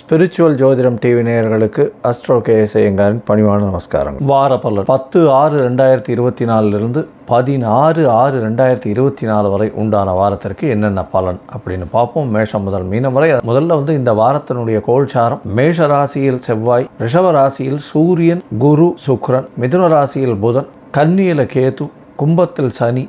Spiritual ஜோதிடம் TV நேயர்களுக்கு astro KS ஐயங்காரின் பணிவான நமஸ்காரம் வார பலன் பத்து ஆறு ரெண்டாயிரத்தி இருபத்தி நாலுலேருந்து பதினாறு ஆறு ரெண்டாயிரத்தி இருபத்தி நாலு வரை உண்டான வாரத்திற்கு என்னென்ன பலன் அப்படின்னு பார்ப்போம். மேஷம் முதல் மீனம் வரை. முதல்ல வந்து இந்த வாரத்தினுடைய கோல்சாரம். மேஷ ராசியில் செவ்வாய் ரிஷப ராசியில் சூரியன் குரு சுக்ரன் மிதுன ராசியில் புதன் கன்னியில கேது கும்பத்தில் சனி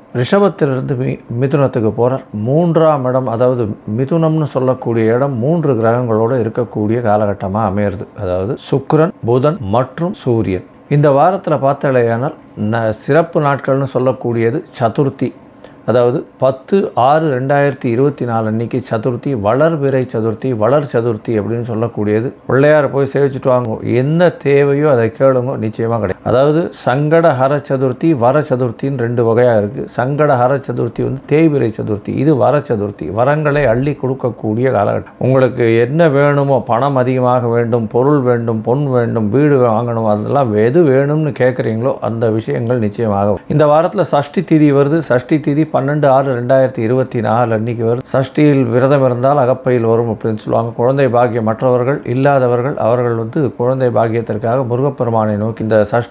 ரிஷபத்திலிருந்து மி மிதுனத்துக்கு போகிறார் மூன்றாம் இடம் அதாவது மிதுனம்னு சொல்லக்கூடிய இடம் மூன்று கிரகங்களோடு இருக்கக்கூடிய காலகட்டமாக அமையிறது. அதாவது சுக்ரன் புதன் மற்றும் சூரியன். இந்த வாரத்தில் பார்த்தாலேயானால் ந சிறப்பு நாட்கள்னு சொல்லக்கூடியது சதுர்த்தி. அதாவது பத்து ஆறு ரெண்டாயிரத்தி இருபத்தி நாலு அன்னைக்கு சதுர்த்தி வளர்பிறை சதுர்த்தி வளர் சதுர்த்தி அப்படின்னு சொல்லக்கூடியது. பிள்ளையாரை போய் சேவிச்சுட்டு வாங்க. என்ன தேவையோ அதை கேளுங்க. நிச்சயமாக கிடைக்கும். அதாவது சங்கட ஹர சதுர்த்தி வர சதுர்த்தின்னு ரெண்டு வகையாக இருக்குது சங்கட ஹர சதுர்த்தி வந்து தேய்பிறை சதுர்த்தி இது வர சதுர்த்தி வரங்களை அள்ளி கொடுக்கக்கூடிய காலகட்டம். உங்களுக்கு என்ன வேணுமோ பணம் அதிகமாக வேண்டும் பொருள் வேண்டும் பொன் வேண்டும் வீடு வாங்கணும் அதெல்லாம் எது வேணும்னு கேட்குறீங்களோ அந்த விஷயங்கள் நிச்சயமாக இந்த வாரத்தில் சஷ்டி திதி வருது. சஷ்டி திதி பன்னெண்டு ஆறு ரெண்டாயிரத்தி இருபத்தி நாலு அன்னைக்கு வருது. சஷ்டியில் விரதம் இருந்தால் அகப்பையில் வரும் அப்படின்னு சொல்லுவாங்க. குழந்தை பாக்கியம் மற்றவர்கள் இல்லாதவர்கள் அவர்கள் வந்து குழந்தை பாக்கியத்திற்காக முருகப்பெருமானை நோக்கி இந்த சஷ்டி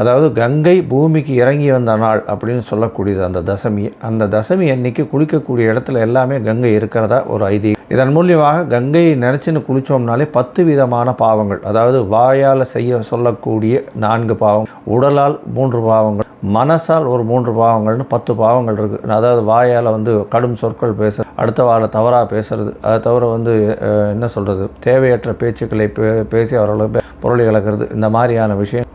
அதாவது கங்கை பூமிக்கு இறங்கி வந்த நாள் அப்படின்னு சொல்லக்கூடியது அந்த தசமி. அந்த தசமி அன்னைக்கு குளிக்கக்கூடிய இடத்துல எல்லாமே கங்கை இருக்கிறதா ஒரு ஐதீகம். இதன் மூலியமாக கங்கையை நினச்சின்னு குளித்தோம்னாலே பத்து விதமான பாவங்கள். அதாவது வாயால் செய்ய சொல்லக்கூடிய நான்கு பாவம் உடலால் மூன்று பாவங்கள். மனசால் ஒரு மூன்று பாவங்கள்னு பத்து பாவங்கள் இருக்குது அதாவது வாயால் வந்து கடும் சொற்கள் பேச அடுத்த வாழ தவறாக பேசுறது. அதை தவிர வந்து என்ன சொல்கிறது தேவையற்ற பேச்சுக்களை பே பேசி அவர்களை பொருளை இழக்கிறது. இந்த மாதிரியான விஷயம்.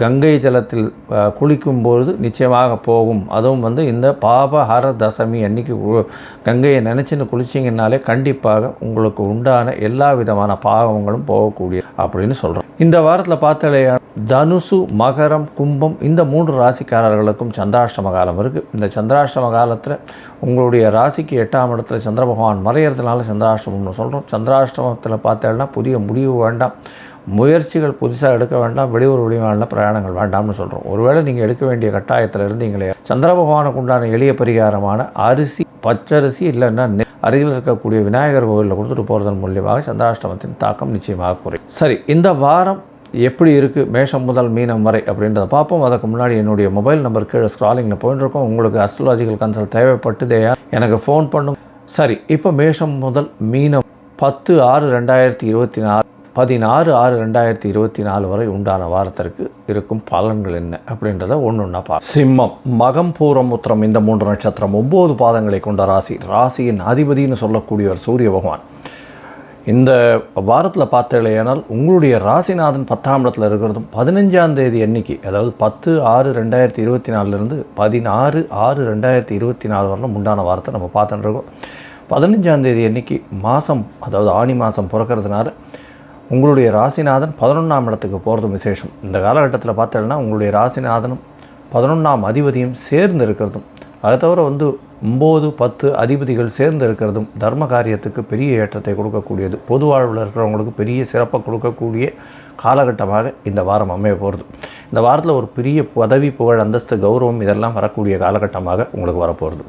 கங்கை ஜலத்தில் குளிக்கும்போது நிச்சயமாக போகும். அதுவும் வந்து இந்த பாபஹர தசமி அன்னைக்கு கங்கையை நினச்சின்னு குளிச்சிங்கனாலே கண்டிப்பாக உங்களுக்கு உண்டான எல்லா விதமான பாவங்களும் போகக்கூடிய அப்படின்னு சொல்கிறோம் இந்த வாரத்தில் பார்த்தாலே தனுசு மகரம் கும்பம் இந்த மூன்று ராசிக்காரர்களுக்கும் சந்திராஷ்டம காலம் இருக்குது இந்த சந்திராஷ்டம காலத்தில் உங்களுடைய ராசிக்கு எட்டாம் இடத்துல சந்திர பகவான் மறையிறதுனால சந்திராஷ்டமம்னு சொல்கிறோம் சந்திராஷ்டமத்தில் பார்த்தேன்னா புதிய முடிவு வேண்டாம். முயற்சிகள் புதுசாக எடுக்க வேண்டாம் வெளியூர் வெளிமாநில பிரயாணங்கள் வேண்டாம்னு சொல்கிறோம் ஒருவேளை நீங்கள் எடுக்க வேண்டிய கட்டாயத்தில் இருந்தீங்களே சந்திர பகவானுக்கு உண்டான எளிய பரிகாரமான அரிசி பச்சரிசி இல்லைன்னா அருகில் இருக்கக்கூடிய விநாயகர் கோவிலில் கொடுத்துட்டு போகிறதன் மூலியமாக சந்திராஷ்டமத்தின் தாக்கம் நிச்சயமாக குறையும். சரி இந்த வாரம் எப்படி இருக்குது மேஷம் முதல் மீனம் வரை அப்படின்றத பார்ப்போம். அதுக்கு முன்னாடி என்னுடைய மொபைல் நம்பர் கீழே ஸ்க்ராலிங்கில் போயிட்டு இருக்கோம் உங்களுக்கு அஸ்ட்ராலஜிக்கல் கன்சல்ட் தேவைப்பட்டுதேயா எனக்கு ஃபோன் பண்ணும் சரி இப்போ மேஷம் முதல் மீனம் பத்து ஆறு ரெண்டாயிரத்தி இருபத்தி நாலு பதினாறு ஆறு ரெண்டாயிரத்தி இருபத்தி நாலு வரை உண்டான வாரத்திற்கு இருக்கும் பலன்கள் என்ன அப்படின்றத ஒன்று ஒன்றா பா சிம்மம் மகம் பூரம் உத்திரம் இந்த மூன்று நட்சத்திரம் ஒம்பது பாதங்களை கொண்ட ராசி. ராசியின் அதிபதினு சொல்லக்கூடியவர் சூரிய பகவான். இந்த வாரத்தில் பார்த்தீங்களேனால் உங்களுடைய ராசிநாதன் பத்தாம் இடத்துல இருக்கிறதும் பதினஞ்சாம் தேதி அன்னைக்கு அதாவது பத்து ஆறு ரெண்டாயிரத்தி இருபத்தி நாலுலேருந்து பதினாறு ஆறு ரெண்டாயிரத்தி இருபத்தி நாலு வரலும் உண்டான வாரத்தை நம்ம பார்த்துட்டு இருக்கோம். பதினஞ்சாம் தேதி அன்னைக்கு மாதம் அதாவது ஆணி மாதம் பிறக்கிறதுனால உங்களுடைய ராசிநாதன் பதினொன்றாம் இடத்துக்கு போகிறதும் விசேஷம். இந்த காலகட்டத்தில் பார்த்தோன்னா உங்களுடைய ராசிநாதனும் பதினொன்றாம் அதிபதியும் சேர்ந்து இருக்கிறதும் அதை தவிர வந்து ஒம்பது பத்து அதிபதிகள் சேர்ந்து இருக்கிறதும் தர்ம காரியத்துக்கு பெரிய ஏற்றத்தை கொடுக்கக்கூடியது. பொது வாழ்வில் இருக்கிறவங்களுக்கு பெரிய சிறப்பை கொடுக்கக்கூடிய காலகட்டமாக இந்த வாரம் அமைய போகிறது இந்த வாரத்தில் ஒரு பெரிய பதவி புகழ் அந்தஸ்து கௌரவம் இதெல்லாம் வரக்கூடிய காலகட்டமாக உங்களுக்கு வரப்போகிறது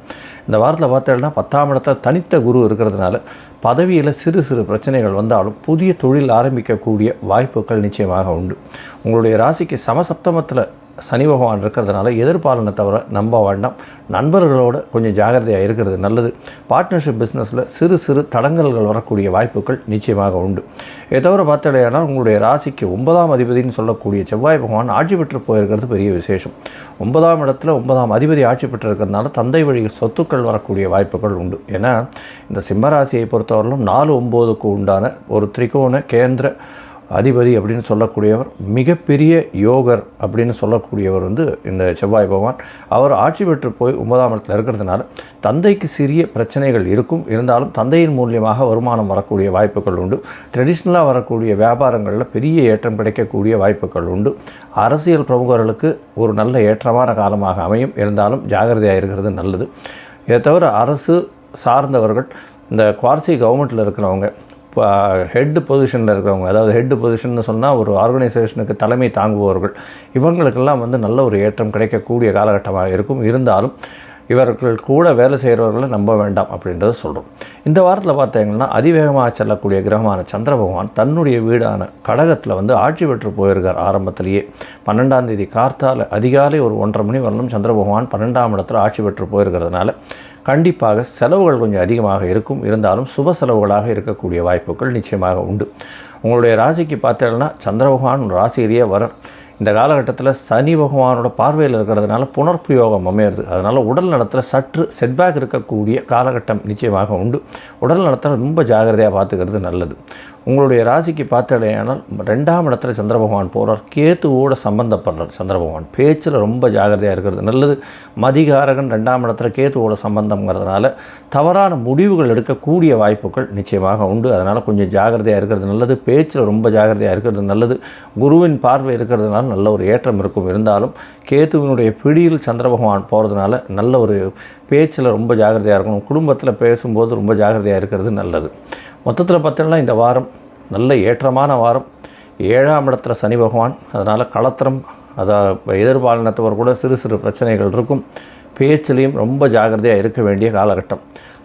இந்த வாரத்தில் பார்த்தோம்னா பத்தாம் இடத்துல தனித்த குரு இருக்கிறதுனால பதவியில் சிறு சிறு பிரச்சனைகள் வந்தாலும் புதிய தொழில் ஆரம்பிக்கக்கூடிய வாய்ப்புகள் நிச்சயமாக உண்டு. உங்களுடைய ராசிக்கு சமசப்தமத்தில் சனி பகவான் இருக்கிறதுனால எதிர்பாலனை தவிர நம்ப வேண்டாம். நண்பர்களோட கொஞ்சம் ஜாகிரதையாக இருக்கிறது நல்லது. பார்ட்னர்ஷிப் பிஸ்னஸில் சிறு சிறு தடங்கல்கள் வரக்கூடிய வாய்ப்புகள் நிச்சயமாக உண்டு. இதை தவிர பார்த்தடையானா உங்களுடைய ராசிக்கு ஒன்பதாம் அதிபதினு சொல்லக்கூடிய செவ்வாய் பகவான் ஆட்சி பெற்று போயிருக்கிறது பெரிய விசேஷம். ஒன்பதாம் இடத்துல ஒன்பதாம் அதிபதி ஆட்சி பெற்றிருக்கிறதுனால தந்தை வழி சொத்துக்கள் வரக்கூடிய வாய்ப்புகள் உண்டு. ஏன்னா இந்த சிம்மராசியை பொறுத்தவரையிலும் நாலு ஒம்போதுக்கு உண்டான ஒரு திரிகோண கேந்திர அதிபதி அப்படின்னு சொல்லக்கூடியவர் மிகப்பெரிய யோகர் அப்படின்னு சொல்லக்கூடியவர் வந்து இந்த செவ்வாய் பகவான். அவர் ஆட்சி பெற்று போய் ஒன்பதாம் இடத்துல இருக்கிறதுனால தந்தைக்கு சிறிய பிரச்சனைகள் இருக்கும். இருந்தாலும் தந்தையின் மூலியமாக வருமானம் வரக்கூடிய வாய்ப்புகள் உண்டு. ட்ரெடிஷ்னலாக வரக்கூடிய வியாபாரங்களில் பெரிய ஏற்றம் கிடைக்கக்கூடிய வாய்ப்புகள் உண்டு. அரசியல் பிரமுகர்களுக்கு ஒரு நல்ல ஏற்றமான காலமாக அமையும். இருந்தாலும் ஜாகிரதையாக இருக்கிறது நல்லது. இதை தவிர அரசு சார்ந்தவர்கள் இந்த குவார்சி கவர்மெண்ட்டில் இருக்கிறவங்க ஹெட் பொசிஷனில் இருக்கிறவங்க அதாவது ஹெட் பொசிஷன் சொன்னால் ஒரு ஆர்கனைசேஷனுக்கு தலைமை தாங்குபவர்கள். இவங்களுக்கெல்லாம் வந்து நல்ல ஒரு ஏற்றம் கிடைக்கக்கூடிய காலகட்டமாக இருக்கும். இருந்தாலும் இவர்கள் கூட வேலை செய்கிறவர்களை நம்ப வேண்டாம் அப்படின்றத சொல்கிறோம் இந்த வாரத்தில் பார்த்தீங்கன்னா அதிவேகமாக செல்லக்கூடிய கிரகமான சந்திர பகவான் தன்னுடைய வீடான கடகத்தில் வந்து ஆட்சி பெற்று போயிருக்கார் ஆரம்பத்திலேயே. பன்னெண்டாம் தேதி கார்த்தால் அதிகாலை ஒரு ஒன்றரை மணி வரலும் சந்திர பகவான் பன்னெண்டாம் இடத்துல ஆட்சி பெற்று போயிருக்கிறதுனால கண்டிப்பாக செலவுகள் கொஞ்சம் அதிகமாக இருக்கும். இருந்தாலும் சுப செலவுகளாக இருக்கக்கூடிய வாய்ப்புகள் நிச்சயமாக உண்டு. உங்களுடைய ராசிக்கு பார்த்தீங்கன்னா சந்திர பகவான் ராசியிலேயே வரும். இந்த காலகட்டத்தில் சனி பகவானோட பார்வையில் இருக்கிறதுனால புனர்ப்பு யோகம் அமையிறது. அதனால் உடல் நலத்தில் சற்று செட்பேக் இருக்கக்கூடிய காலகட்டம் நிச்சயமாக உண்டு. உடல் நலத்தில் ரொம்ப ஜாகிரதையாக பார்த்துக்கிறது நல்லது. உங்களுடைய ராசிக்கு பார்த்தடையானால் ரெண்டாம் இடத்துல சந்திர பகவான் போகிறார் கேத்துவோட சம்பந்தப்படுறார். சந்திர பகவான் பேச்சில் ரொம்ப ஜாகிரதையாக இருக்கிறது நல்லது. மதிகாரகன் ரெண்டாம் இடத்துல கேத்துவோட சம்பந்தங்கிறதுனால தவறான முடிவுகள் எடுக்கக்கூடிய வாய்ப்புகள் நிச்சயமாக உண்டு. அதனால் கொஞ்சம் ஜாகிரதையாக இருக்கிறது நல்லது. பேச்சில் ரொம்ப ஜாகிரதையாக இருக்கிறது நல்லது. குருவின் பார்வை இருக்கிறதுனால நல்ல ஒரு ஏற்றம் இருக்கும். இருந்தாலும் கேத்துவினுடைய பிடியில் சந்திர பகவான் போகிறதுனால நல்ல ஒரு பேச்சில் ரொம்ப ஜாகிரதையாக இருக்கணும். குடும்பத்தில் பேசும்போது ரொம்ப ஜாகிரதையாக இருக்கிறது நல்லது. மொத்தத்தில் பார்த்தோம்னா இந்த வாரம் நல்ல ஏற்றமான வாரம். ஏழாம் இடத்துல சனி பகவான். அதனால் களத்திரம் அதை எதிர்பாலினத்தவர் கூட சிறு சிறு பிரச்சனைகள் இருக்கும். பேச்சிலையும் ரொம்ப ஜாகிரதையாக இருக்க வேண்டிய காலகட்டம்.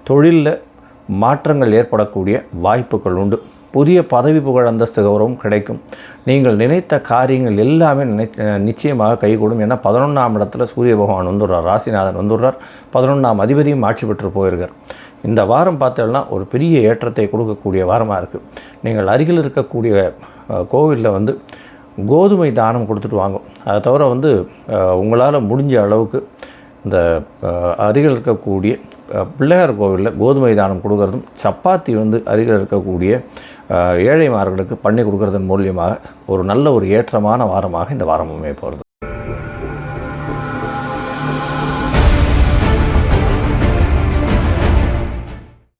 தொழிலில் மாற்றங்கள் ஏற்படக்கூடிய வாய்ப்புகள் உண்டு. புதிய பதவி புகழ் அந்தஸ்து கௌரவம் கிடைக்கும். நீங்கள் நினைத்த காரியங்கள் எல்லாமே நினை நிச்சயமாக கைகூடும். ஏன்னா பதினொன்றாம் இடத்துல சூரிய பகவான் வந்துடுறார் ராசிநாதன் வந்துடுறார். பதினொன்றாம் அதிபதியும் ஆட்சி பெற்று போயிருக்கார். இந்த வாரம் பார்த்தோம்னா ஒரு பெரிய ஏற்றத்தை கொடுக்கக்கூடிய வாரமாக இருக்குது நீங்கள் அருகில் இருக்கக்கூடிய கோவிலில் வந்து கோதுமை தானம் கொடுத்துட்டு வாங்கும். அதை தவிர வந்து உங்களால் முடிஞ்ச அளவுக்கு இந்த அருகில் இருக்கக்கூடிய பிள்ளையார் கோவிலில் கோதுமை தானம் கொடுக்கறதும் சப்பாத்தி வந்து அருகில் இருக்கக்கூடிய ஏழைமார்களுக்கு பண்ணி கொடுக்கறதன் மூலியமாக ஒரு நல்ல ஒரு ஏற்றமான வாரமாக இந்த வாரம் அமைய போகிறது